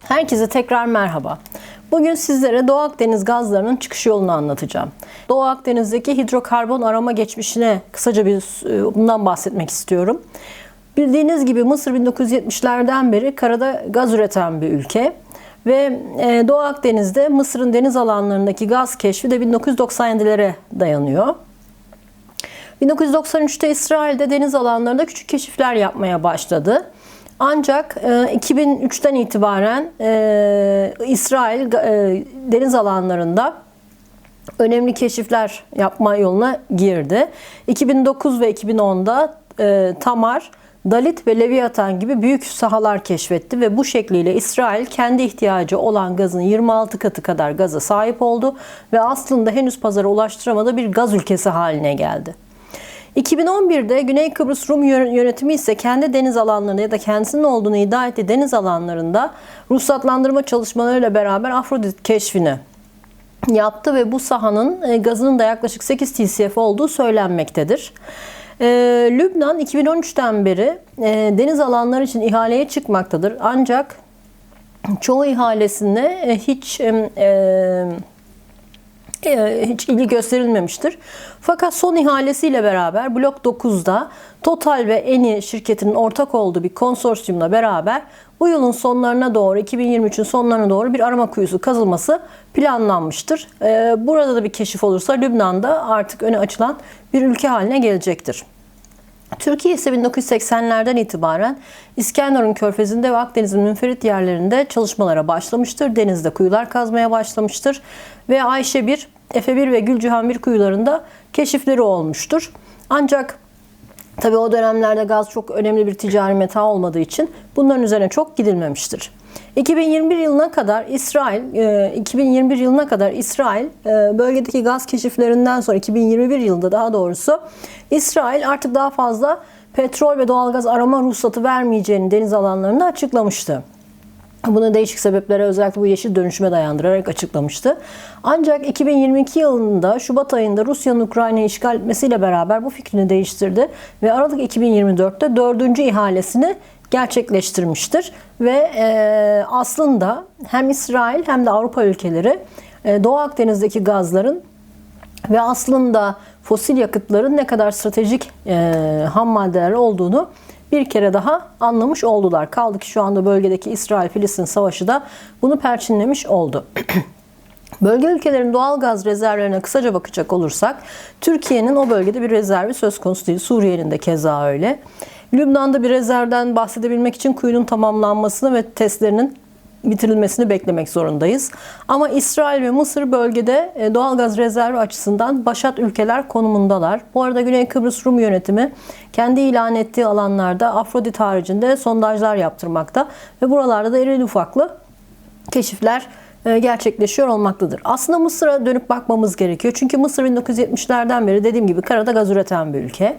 Herkese tekrar merhaba. Bugün sizlere Doğu Akdeniz gazlarının çıkış yolunu anlatacağım. Doğu Akdeniz'deki hidrokarbon arama geçmişine kısaca bir e, bundan bahsetmek istiyorum. Bildiğiniz gibi Mısır 1970'lerden beri karada gaz üreten bir ülke. Ve e, Doğu Akdeniz'de Mısır'ın deniz alanlarındaki gaz keşfi de 1997'lere dayanıyor. 1993'te İsrail'de deniz alanlarında küçük keşifler yapmaya başladı. Ancak e, 2003'ten itibaren e, İsrail e, deniz alanlarında önemli keşifler yapma yoluna girdi. 2009 ve 2010'da e, Tamar, Dalit ve Leviathan gibi büyük sahalar keşfetti ve bu şekliyle İsrail kendi ihtiyacı olan gazın 26 katı kadar gaza sahip oldu ve aslında henüz pazara ulaştıramadığı bir gaz ülkesi haline geldi. 2011'de Güney Kıbrıs Rum yönetimi ise kendi deniz alanlarında ya da kendisinin olduğunu iddia ettiği deniz alanlarında ruhsatlandırma çalışmalarıyla beraber Afrodit keşfini yaptı ve bu sahanın e, gazının da yaklaşık 8 TCF olduğu söylenmektedir. Ee, Lübnan 2013'ten beri e, deniz alanları için ihaleye çıkmaktadır. Ancak çoğu ihalesinde e, hiç e, e, hiç ilgi gösterilmemiştir. Fakat son ihalesiyle beraber Blok 9'da Total ve Eni şirketinin ortak olduğu bir konsorsiyumla beraber bu yılın sonlarına doğru 2023'ün sonlarına doğru bir arama kuyusu kazılması planlanmıştır. E, burada da bir keşif olursa Lübnan'da artık öne açılan bir ülke haline gelecektir. Türkiye ise 1980'lerden itibaren İskenderun Körfezi'nde ve Akdeniz'in münferit yerlerinde çalışmalara başlamıştır. Denizde kuyular kazmaya başlamıştır. Ve Ayşe 1, Efe 1 ve Gülcihan 1 kuyularında keşifleri olmuştur. Ancak tabi o dönemlerde gaz çok önemli bir ticari meta olmadığı için bunların üzerine çok gidilmemiştir. 2021 yılına kadar İsrail 2021 e, yılına kadar İsrail e, bölgedeki gaz keşiflerinden sonra 2021 yılında daha doğrusu İsrail artık daha fazla petrol ve doğalgaz arama ruhsatı vermeyeceğini deniz alanlarında açıklamıştı. Bunu değişik sebeplere özellikle bu yeşil dönüşüme dayandırarak açıklamıştı. Ancak 2022 yılında Şubat ayında Rusya'nın Ukrayna'yı işgal etmesiyle beraber bu fikrini değiştirdi ve Aralık 2024'te dördüncü ihalesini gerçekleştirmiştir. Ve e, aslında hem İsrail hem de Avrupa ülkeleri e, Doğu Akdeniz'deki gazların ve aslında fosil yakıtların ne kadar stratejik e, ham maddeler olduğunu bir kere daha anlamış oldular. Kaldı ki şu anda bölgedeki İsrail-Filistin savaşı da bunu perçinlemiş oldu. Bölge ülkelerin doğal gaz rezervlerine kısaca bakacak olursak Türkiye'nin o bölgede bir rezervi söz konusu değil. Suriye'nin de keza öyle. Lübnan'da bir rezervden bahsedebilmek için kuyunun tamamlanmasını ve testlerinin bitirilmesini beklemek zorundayız. Ama İsrail ve Mısır bölgede e, doğalgaz rezervi açısından başat ülkeler konumundalar. Bu arada Güney Kıbrıs Rum yönetimi kendi ilan ettiği alanlarda Afrodit haricinde sondajlar yaptırmakta ve buralarda da irili ufaklı keşifler gerçekleşiyor olmaktadır. Aslında Mısır'a dönüp bakmamız gerekiyor. Çünkü Mısır 1970'lerden beri dediğim gibi karada gaz üreten bir ülke.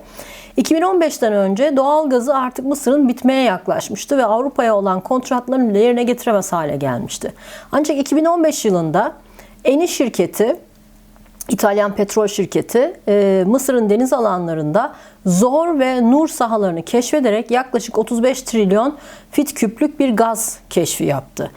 2015'ten önce doğal gazı artık Mısır'ın bitmeye yaklaşmıştı ve Avrupa'ya olan kontratlarını yerine getiremez hale gelmişti. Ancak 2015 yılında Eni şirketi İtalyan petrol şirketi e, Mısır'ın deniz alanlarında Zor ve Nur sahalarını keşfederek yaklaşık 35 trilyon fit küplük bir gaz keşfi yaptı.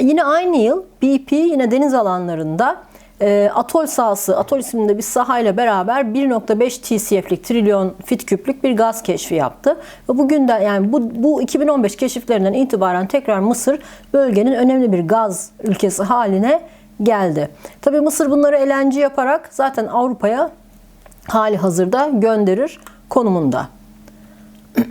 yine aynı yıl BP yine deniz alanlarında e, Atol sahası, Atol isminde bir sahayla beraber 1.5 TCF'lik trilyon fit küplük bir gaz keşfi yaptı. Ve bugün de yani bu, bu 2015 keşiflerinden itibaren tekrar Mısır bölgenin önemli bir gaz ülkesi haline geldi. Tabi Mısır bunları elenci yaparak zaten Avrupa'ya hali hazırda gönderir konumunda.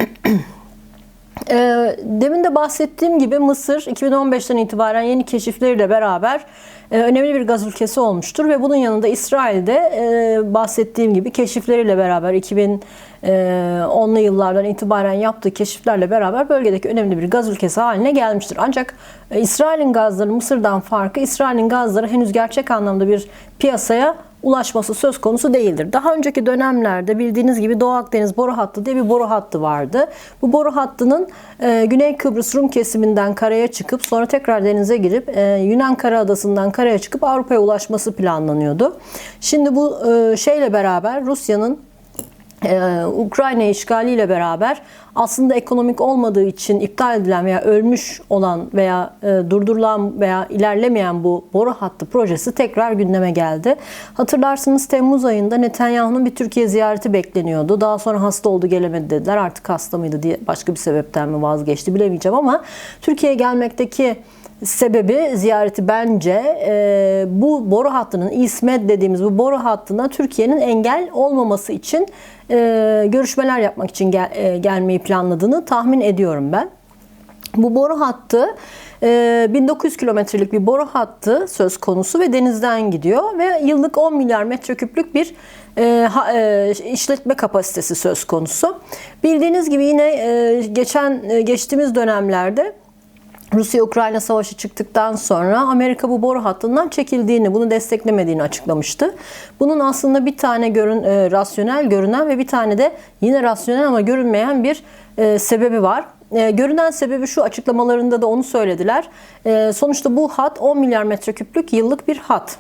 Ee, demin de bahsettiğim gibi Mısır 2015'ten itibaren yeni keşifleriyle beraber e, önemli bir gaz ülkesi olmuştur ve bunun yanında İsrail'de e, bahsettiğim gibi keşifleriyle beraber 2010'lu e, yıllardan itibaren yaptığı keşiflerle beraber bölgedeki önemli bir gaz ülkesi haline gelmiştir. Ancak İsrail'in gazları Mısır'dan farkı İsrail'in gazları henüz gerçek anlamda bir piyasaya ulaşması söz konusu değildir. Daha önceki dönemlerde bildiğiniz gibi Doğu Akdeniz boru hattı diye bir boru hattı vardı. Bu boru hattının e, Güney Kıbrıs Rum kesiminden karaya çıkıp sonra tekrar denize girip e, Yunan Kara Adası'ndan karaya çıkıp Avrupa'ya ulaşması planlanıyordu. Şimdi bu e, şeyle beraber Rusya'nın ee, Ukrayna işgaliyle beraber aslında ekonomik olmadığı için iptal edilen veya ölmüş olan veya e, durdurulan veya ilerlemeyen bu boru hattı projesi tekrar gündeme geldi. Hatırlarsınız Temmuz ayında Netanyahu'nun bir Türkiye ziyareti bekleniyordu. Daha sonra hasta oldu gelemedi dediler. Artık hasta mıydı diye başka bir sebepten mi vazgeçti bilemeyeceğim ama Türkiye'ye gelmekteki sebebi ziyareti bence e, bu boru hattının İsmet dediğimiz bu boru hattına Türkiye'nin engel olmaması için e, görüşmeler yapmak için gel, e, gelmeyi planladığını tahmin ediyorum ben. Bu boru hattı e, 1900 kilometrelik bir boru hattı söz konusu ve denizden gidiyor ve yıllık 10 milyar metreküplük bir e, e, işletme kapasitesi söz konusu. Bildiğiniz gibi yine e, geçen e, geçtiğimiz dönemlerde Rusya-Ukrayna savaşı çıktıktan sonra Amerika bu boru hattından çekildiğini, bunu desteklemediğini açıklamıştı. Bunun aslında bir tane görün, e, rasyonel görünen ve bir tane de yine rasyonel ama görünmeyen bir e, sebebi var. E, görünen sebebi şu açıklamalarında da onu söylediler. E, sonuçta bu hat 10 milyar metreküplük yıllık bir hat.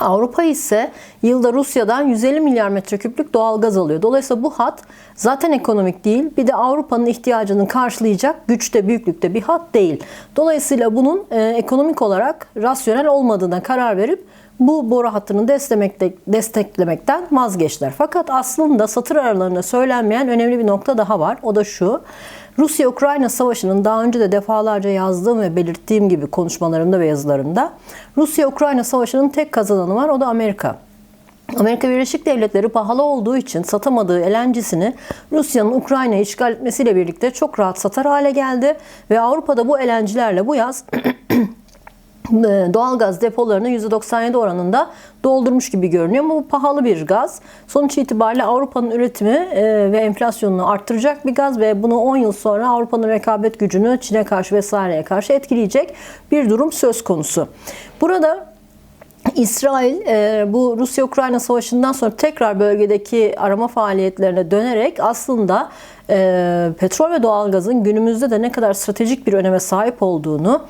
Avrupa ise yılda Rusya'dan 150 milyar metreküplük doğal gaz alıyor. Dolayısıyla bu hat zaten ekonomik değil. Bir de Avrupa'nın ihtiyacını karşılayacak güçte, büyüklükte bir hat değil. Dolayısıyla bunun e, ekonomik olarak rasyonel olmadığına karar verip bu boru hattını desteklemekte, desteklemekten vazgeçtiler. Fakat aslında satır aralarında söylenmeyen önemli bir nokta daha var. O da şu. Rusya-Ukrayna savaşının daha önce de defalarca yazdığım ve belirttiğim gibi konuşmalarımda ve yazılarımda Rusya-Ukrayna savaşının tek kazananı var o da Amerika. Amerika Birleşik Devletleri pahalı olduğu için satamadığı elencisini Rusya'nın Ukrayna'yı işgal etmesiyle birlikte çok rahat satar hale geldi ve Avrupa'da bu elencilerle bu yaz E, doğalgaz depolarını %97 oranında doldurmuş gibi görünüyor bu pahalı bir gaz. Sonuç itibariyle Avrupa'nın üretimi e, ve enflasyonunu arttıracak bir gaz ve bunu 10 yıl sonra Avrupa'nın rekabet gücünü Çin'e karşı vesaireye karşı etkileyecek bir durum söz konusu. Burada İsrail e, bu Rusya-Ukrayna savaşından sonra tekrar bölgedeki arama faaliyetlerine dönerek aslında petrol ve doğalgazın günümüzde de ne kadar stratejik bir öneme sahip olduğunu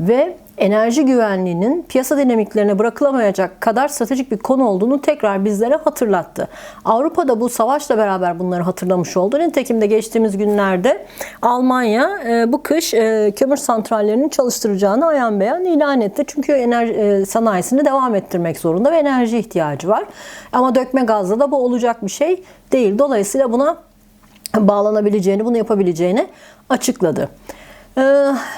ve enerji güvenliğinin piyasa dinamiklerine bırakılamayacak kadar stratejik bir konu olduğunu tekrar bizlere hatırlattı. Avrupa'da bu savaşla beraber bunları hatırlamış oldu. Nitekim de geçtiğimiz günlerde Almanya e, bu kış e, kömür santrallerinin çalıştıracağını ayan beyan ilan etti. Çünkü enerji e, sanayisini devam ettirmek zorunda ve enerji ihtiyacı var. Ama dökme gazla da bu olacak bir şey değil. Dolayısıyla buna bağlanabileceğini, bunu yapabileceğini açıkladı. E,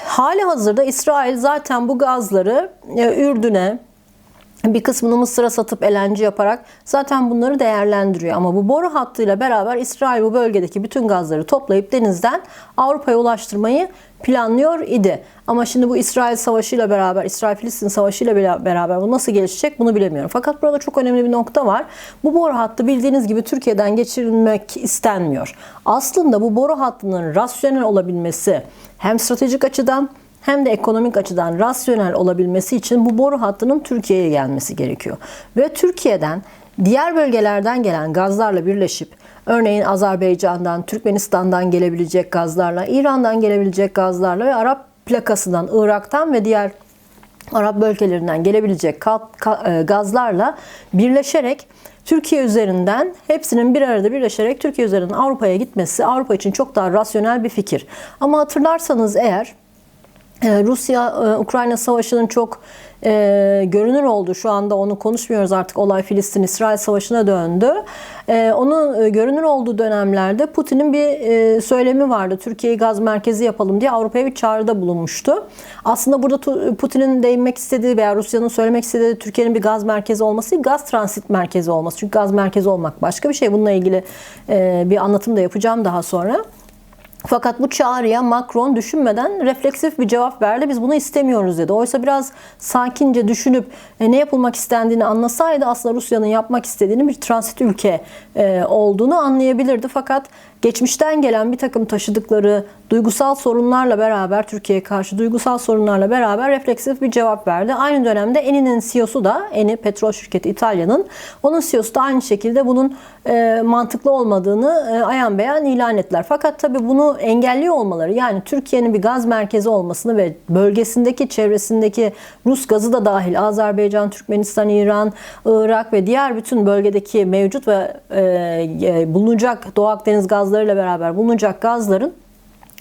hali hazırda İsrail zaten bu gazları e, Ürdün'e, bir kısmını Mısır'a satıp elenci yaparak zaten bunları değerlendiriyor. Ama bu boru hattıyla beraber İsrail bu bölgedeki bütün gazları toplayıp denizden Avrupa'ya ulaştırmayı planlıyor idi. Ama şimdi bu İsrail savaşıyla beraber, İsrail-Filistin savaşıyla beraber bu nasıl gelişecek bunu bilemiyorum. Fakat burada çok önemli bir nokta var. Bu boru hattı bildiğiniz gibi Türkiye'den geçirilmek istenmiyor. Aslında bu boru hattının rasyonel olabilmesi hem stratejik açıdan hem de ekonomik açıdan rasyonel olabilmesi için bu boru hattının Türkiye'ye gelmesi gerekiyor. Ve Türkiye'den diğer bölgelerden gelen gazlarla birleşip örneğin Azerbaycan'dan, Türkmenistan'dan gelebilecek gazlarla, İran'dan gelebilecek gazlarla ve Arap plakasından, Irak'tan ve diğer Arap bölgelerinden gelebilecek e, gazlarla birleşerek Türkiye üzerinden hepsinin bir arada birleşerek Türkiye üzerinden Avrupa'ya gitmesi Avrupa için çok daha rasyonel bir fikir. Ama hatırlarsanız eğer ee, Rusya-Ukrayna e, savaşının çok e, görünür oldu. Şu anda onu konuşmuyoruz artık. Olay Filistin-İsrail savaşına döndü. E, onun e, görünür olduğu dönemlerde Putin'in bir e, söylemi vardı. Türkiye'yi gaz merkezi yapalım diye Avrupa'ya bir çağrıda bulunmuştu. Aslında burada Putin'in değinmek istediği veya Rusya'nın söylemek istediği Türkiye'nin bir gaz merkezi olması gaz transit merkezi olması. Çünkü gaz merkezi olmak başka bir şey. Bununla ilgili e, bir anlatım da yapacağım daha sonra. Fakat bu çağrıya Macron düşünmeden refleksif bir cevap verdi. Biz bunu istemiyoruz dedi. Oysa biraz sakince düşünüp e, ne yapılmak istendiğini anlasaydı aslında Rusya'nın yapmak istediğini bir transit ülke e, olduğunu anlayabilirdi. Fakat geçmişten gelen bir takım taşıdıkları duygusal sorunlarla beraber Türkiye'ye karşı duygusal sorunlarla beraber refleksif bir cevap verdi. Aynı dönemde Eni'nin CEO'su da Eni petrol şirketi İtalya'nın onun CEO'su da aynı şekilde bunun e, mantıklı olmadığını e, ayan beyan ilan ettiler. Fakat tabii bunu engelliyor olmaları yani Türkiye'nin bir gaz merkezi olmasını ve bölgesindeki çevresindeki Rus gazı da dahil Azerbaycan, Türkmenistan, İran, Irak ve diğer bütün bölgedeki mevcut ve e, e, bulunacak Doğu Akdeniz gazlarıyla beraber bulunacak gazların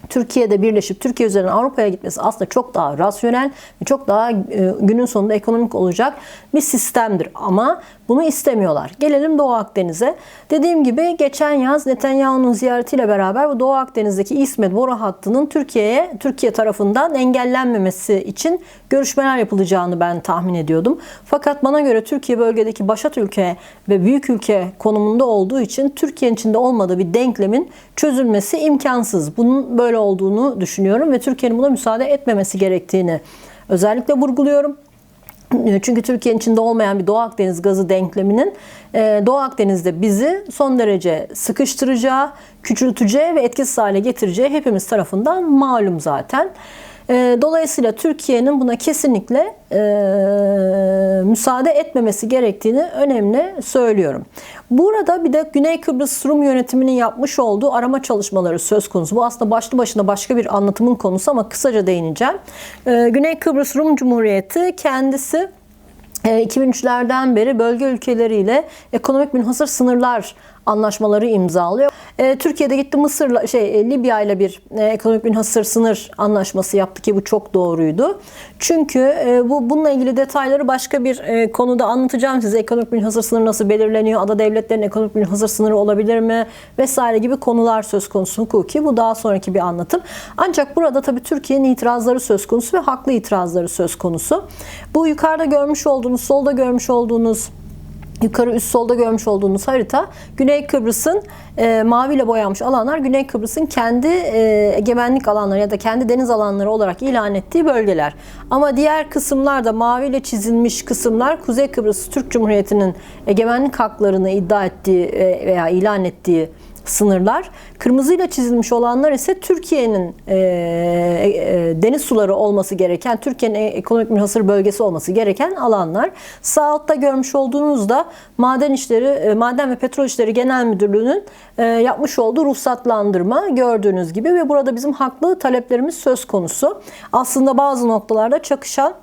Türkiye'de birleşip Türkiye üzerinden Avrupa'ya gitmesi aslında çok daha rasyonel ve çok daha e, günün sonunda ekonomik olacak bir sistemdir. Ama bunu istemiyorlar. Gelelim Doğu Akdeniz'e. Dediğim gibi geçen yaz Netanyahu'nun ziyaretiyle beraber bu Doğu Akdeniz'deki İsmet boru hattının Türkiye'ye Türkiye tarafından engellenmemesi için görüşmeler yapılacağını ben tahmin ediyordum. Fakat bana göre Türkiye bölgedeki başat ülke ve büyük ülke konumunda olduğu için Türkiye'nin içinde olmadığı bir denklemin çözülmesi imkansız. Bunun böyle olduğunu düşünüyorum ve Türkiye'nin buna müsaade etmemesi gerektiğini özellikle vurguluyorum. Çünkü Türkiye'nin içinde olmayan bir Doğu Akdeniz gazı denkleminin e, Doğu Akdeniz'de bizi son derece sıkıştıracağı, küçülteceği ve etkisiz hale getireceği hepimiz tarafından malum zaten. E, dolayısıyla Türkiye'nin buna kesinlikle e, müsaade etmemesi gerektiğini önemli söylüyorum. Burada bir de Güney Kıbrıs Rum yönetiminin yapmış olduğu arama çalışmaları söz konusu. Bu aslında başlı başına başka bir anlatımın konusu ama kısaca değineceğim. E, Güney Kıbrıs Rum Cumhuriyeti kendisi 2003'lerden e, beri bölge ülkeleriyle ekonomik münhasır sınırlar anlaşmaları imzalıyor. E, Türkiye'de gitti Mısır'la şey e, Libya ile bir e, ekonomik münhasır sınır anlaşması yaptı ki bu çok doğruydu. Çünkü e, bu bununla ilgili detayları başka bir e, konuda anlatacağım size. Ekonomik münhasır sınır nasıl belirleniyor? Ada devletlerin ekonomik münhasır sınırı olabilir mi? Vesaire gibi konular söz konusu hukuki. Bu daha sonraki bir anlatım. Ancak burada tabii Türkiye'nin itirazları söz konusu ve haklı itirazları söz konusu. Bu yukarıda görmüş olduğunuz, solda görmüş olduğunuz Yukarı üst solda görmüş olduğunuz harita Güney Kıbrıs'ın e, maviyle boyanmış alanlar Güney Kıbrıs'ın kendi e, egemenlik alanları ya da kendi deniz alanları olarak ilan ettiği bölgeler. Ama diğer kısımlarda maviyle çizilmiş kısımlar Kuzey Kıbrıs Türk Cumhuriyeti'nin egemenlik haklarını iddia ettiği e, veya ilan ettiği sınırlar. Kırmızıyla çizilmiş olanlar ise Türkiye'nin e, e, deniz suları olması gereken, Türkiye'nin e, ekonomik münhasır bölgesi olması gereken alanlar. Sağ altta görmüş olduğunuzda Maden İşleri, e, Maden ve Petrol İşleri Genel Müdürlüğü'nün e, yapmış olduğu ruhsatlandırma gördüğünüz gibi ve burada bizim haklı taleplerimiz söz konusu. Aslında bazı noktalarda çakışan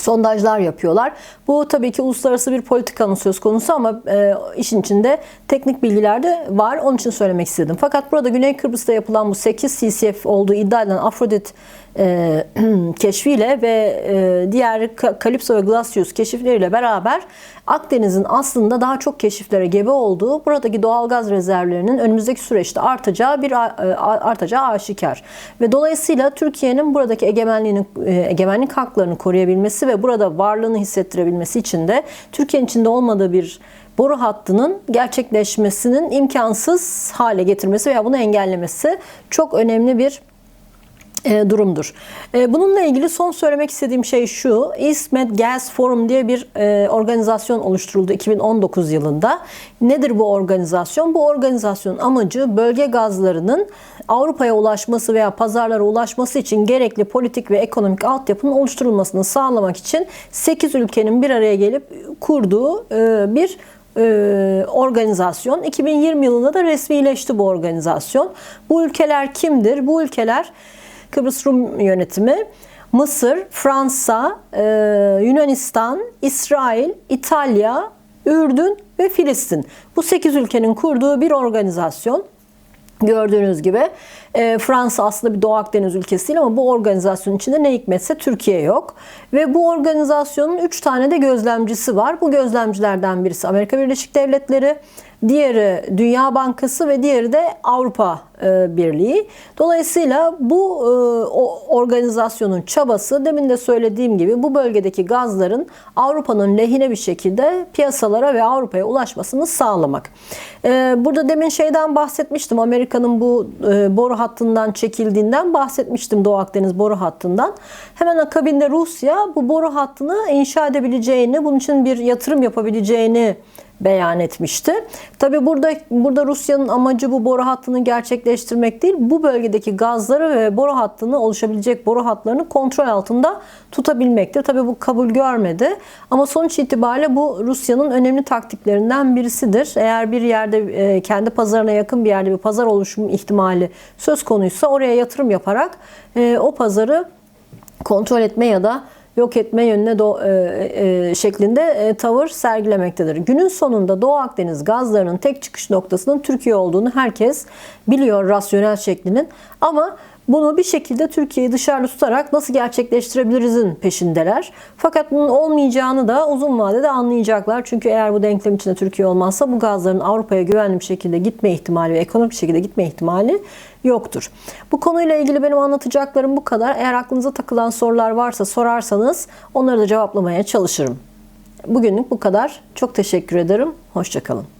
sondajlar yapıyorlar. Bu tabii ki uluslararası bir politikanın söz konusu ama e, işin içinde teknik bilgiler de var. Onun için söylemek istedim. Fakat burada Güney Kıbrıs'ta yapılan bu 8 CCF olduğu iddia edilen Afrodit e, keşfiyle ve e, diğer Kalipso ve Glacius keşifleriyle beraber Akdeniz'in aslında daha çok keşiflere gebe olduğu, buradaki doğal gaz rezervlerinin önümüzdeki süreçte artacağı bir e, artacağı aşikar. Ve dolayısıyla Türkiye'nin buradaki egemenliğinin egemenlik haklarını koruyabilmesi ve burada varlığını hissettirebilmesi için de Türkiye'nin içinde olmadığı bir boru hattının gerçekleşmesinin imkansız hale getirmesi veya bunu engellemesi çok önemli bir durumdur. E, bununla ilgili son söylemek istediğim şey şu. Med Gas Forum diye bir e, organizasyon oluşturuldu 2019 yılında. Nedir bu organizasyon? Bu organizasyonun amacı bölge gazlarının Avrupa'ya ulaşması veya pazarlara ulaşması için gerekli politik ve ekonomik altyapının oluşturulmasını sağlamak için 8 ülkenin bir araya gelip kurduğu bir organizasyon. 2020 yılında da resmileşti bu organizasyon. Bu ülkeler kimdir? Bu ülkeler Kıbrıs Rum yönetimi, Mısır, Fransa, e, Yunanistan, İsrail, İtalya, Ürdün ve Filistin. Bu 8 ülkenin kurduğu bir organizasyon. Gördüğünüz gibi e, Fransa aslında bir Doğu Akdeniz ülkesi değil ama bu organizasyonun içinde ne hikmetse Türkiye yok. Ve bu organizasyonun 3 tane de gözlemcisi var. Bu gözlemcilerden birisi Amerika Birleşik Devletleri, diğeri Dünya Bankası ve diğeri de Avrupa e, Birliği. Dolayısıyla bu e, organizasyonun çabası demin de söylediğim gibi bu bölgedeki gazların Avrupa'nın lehine bir şekilde piyasalara ve Avrupa'ya ulaşmasını sağlamak. E, burada demin şeyden bahsetmiştim. Amerika'nın bu boru hattından çekildiğinden bahsetmiştim Doğu Akdeniz boru hattından. Hemen akabinde Rusya bu boru hattını inşa edebileceğini, bunun için bir yatırım yapabileceğini beyan etmişti. Tabi burada burada Rusya'nın amacı bu boru hattını gerçekleştirmek değil, bu bölgedeki gazları ve boru hattını oluşabilecek boru hatlarını kontrol altında tutabilmektir. Tabi bu kabul görmedi ama sonuç itibariyle bu Rusya'nın önemli taktiklerinden birisidir. Eğer bir yerde e, kendi pazarına yakın bir yerde bir pazar oluşumu ihtimali söz konuysa oraya yatırım yaparak e, o pazarı kontrol etme ya da yok etme yönüne do, e, e, şeklinde e, tavır sergilemektedir. Günün sonunda Doğu Akdeniz gazlarının tek çıkış noktasının Türkiye olduğunu herkes biliyor rasyonel şeklinin. Ama bunu bir şekilde Türkiye'yi dışarıda tutarak nasıl gerçekleştirebilirizin peşindeler. Fakat bunun olmayacağını da uzun vadede anlayacaklar. Çünkü eğer bu denklem içinde Türkiye olmazsa bu gazların Avrupa'ya güvenli bir şekilde gitme ihtimali ve ekonomik bir şekilde gitme ihtimali yoktur. Bu konuyla ilgili benim anlatacaklarım bu kadar. Eğer aklınıza takılan sorular varsa sorarsanız onları da cevaplamaya çalışırım. Bugünlük bu kadar. Çok teşekkür ederim. Hoşçakalın.